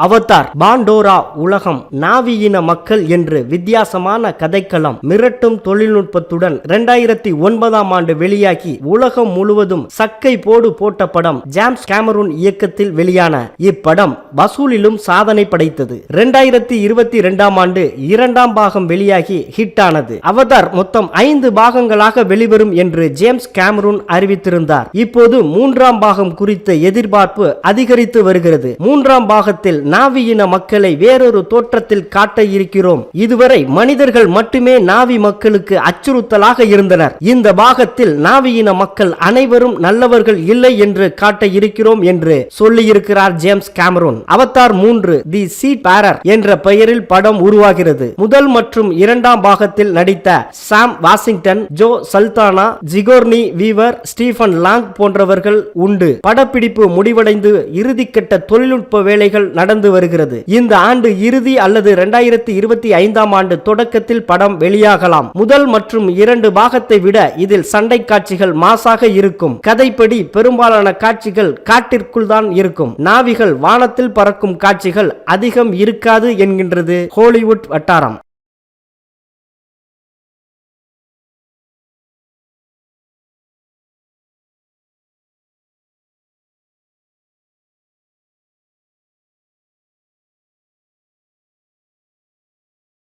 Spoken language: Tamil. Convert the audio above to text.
அவதார் பாண்டோரா உலகம் நாவியின மக்கள் என்று வித்தியாசமான கதைக்களம் மிரட்டும் தொழில்நுட்பத்துடன் இரண்டாயிரத்தி ஒன்பதாம் ஆண்டு வெளியாகி உலகம் முழுவதும் சக்கை போடு போட்ட படம் ஜேம்ஸ் கேமரூன் இயக்கத்தில் வெளியான இப்படம் வசூலிலும் சாதனை படைத்தது. இரண்டாயிரத்தி இருபத்தி இரண்டாம் ஆண்டு இரண்டாம் பாகம் வெளியாகி ஹிட் ஆனது அவதார் மொத்தம் ஐந்து பாகங்களாக வெளிவரும் என்று ஜேம்ஸ் கேமரூன் அறிவித்திருந்தார். இப்போது மூன்றாம் பாகம் குறித்த எதிர்பார்ப்பு அதிகரித்து வருகிறது. மூன்றாம் பாகத்தில் நாவியின மக்களை வேறொரு தோற்றத்தில் காட்ட இருக்கிறோம். இதுவரை மனிதர்கள் மட்டுமே நாவி மக்களுக்கு அச்சுறுத்தலாக இருந்தனர். இந்த பாகத்தில் நாவியின மக்கள் அனைவரும் நல்லவர்கள் இல்லை என்று காட்ட இருக்கிறோம் என்று சொல்லியிருக்கிறார் ஜேம்ஸ் கேமரூன். அவதார் மூன்று தி சீ பேரர் என்ற பெயரில் படம் உருவாகிறது. முதல் மற்றும் இரண்டாம் பாகத்தில் நடித்த Sam Washington Zoe Saldana Sigourney Weaver Stephen Lang போன்றவர்கள் உண்டு. படப்பிடிப்பு முடிவடைந்து இறுதிக்கட்ட தொழில்நுட்ப வேலைகள் நடந்து வருகிறது. இந்த ஆண்டு இறுதி அல்லது இரண்டாயிரத்தி இருபத்தி ஐந்தாம் ஆண்டு தொடக்கத்தில் படம் வெளியாகலாம். முதல் மற்றும் இரண்டு பாகத்தை விட இதில் சண்டை காட்சிகள் மாசாக இருக்கும். கதைப்படி பெரும்பாலான காட்சிகள் காட்டிற்குள் தான் இருக்கும். நாவிகள் வானத்தில் பறக்கும் காட்சிகள் அதிகம் இருக்காது என்கின்றது ஹாலிவுட் வட்டாரம்.